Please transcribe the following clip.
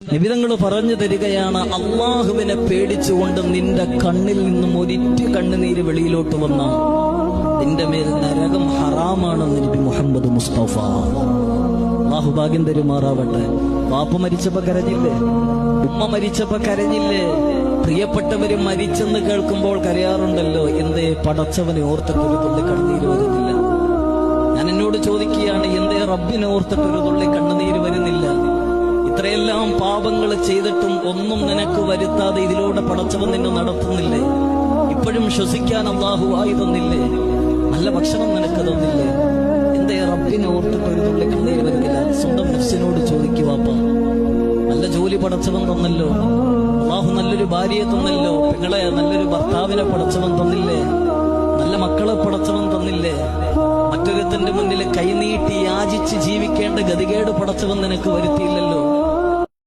നിബിതങ്ങൾ പറഞ്ഞു തരികയാണ് അള്ളാഹുവിനെ പേടിച്ചുകൊണ്ട് നിന്റെ കണ്ണിൽ നിന്നും ഒരിറ്റ് കണ്ണുനീര് വെളിയിലോട്ട് വന്ന നിന്റെ മേൽ നരകം ഹറാമാണെന്ന് നബി മുഹമ്മദ് മുസ്തഫ. അള്ളാഹു ഭാഗ്യം തരുമാറാവട്ടെ. വാപ്പ മരിച്ചപ്പോ കരഞ്ഞില്ലേ? ഉമ്മ മരിച്ചപ്പോ കരഞ്ഞില്ലേ? പ്രിയപ്പെട്ടവര് മരിച്ചെന്ന് കേൾക്കുമ്പോൾ കരയാറുണ്ടല്ലോ. എന്തേ പടച്ചവനെ ഓർത്തിട്ടൊരു തുള്ളി കണ്ണീര് വരുന്നില്ല. ഞാൻ എന്നോട് ചോദിക്കുകയാണ് എന്തേ റബ്ബിനെ ഓർത്തിട്ടൊരു തുള്ളി കണ്ണുനീര് വരുന്നില്ല? ഇത്രയെല്ലാം പാപങ്ങൾ ചെയ്തിട്ടും ഒന്നും നിനക്ക് വരുത്താതെ ഇതിലൂടെ പടച്ചവൻ നിന്നെ നടത്തുന്നില്ലേ? ഇപ്പോഴും ശ്വസിക്കാൻ അള്ളാഹു ആയി തന്നില്ലേ? നല്ല ഭക്ഷണം നിനക്ക് തന്നില്ലേ? എന്തേ റബ്ബിനെ ഓർത്തിട്ട് ഒരു തുള്ളി കണ്ണീര് വരുന്നില്ല സ്വന്തം നഫ്സിനോട് ചോദിക്കുവാപ്പ നല്ല ജോലി പടച്ചവൻ തന്നല്ലോ. അള്ളാഹു നല്ലൊരു ഭാര്യയെ തന്നല്ലോ. പെങ്ങളെ നല്ലൊരു ഭർത്താവിനെ പടച്ചവൻ തന്നില്ലേ? നല്ല മക്കളെ പടച്ചവൻ തന്നില്ലേ? മറ്റൊരുത്തന്റെ മുന്നിൽ കൈനീട്ടി യാചിച്ച് ജീവിക്കേണ്ട ഗതികേട് പടച്ചവൻ നിനക്ക് വരുത്തിയില്ലല്ലോ.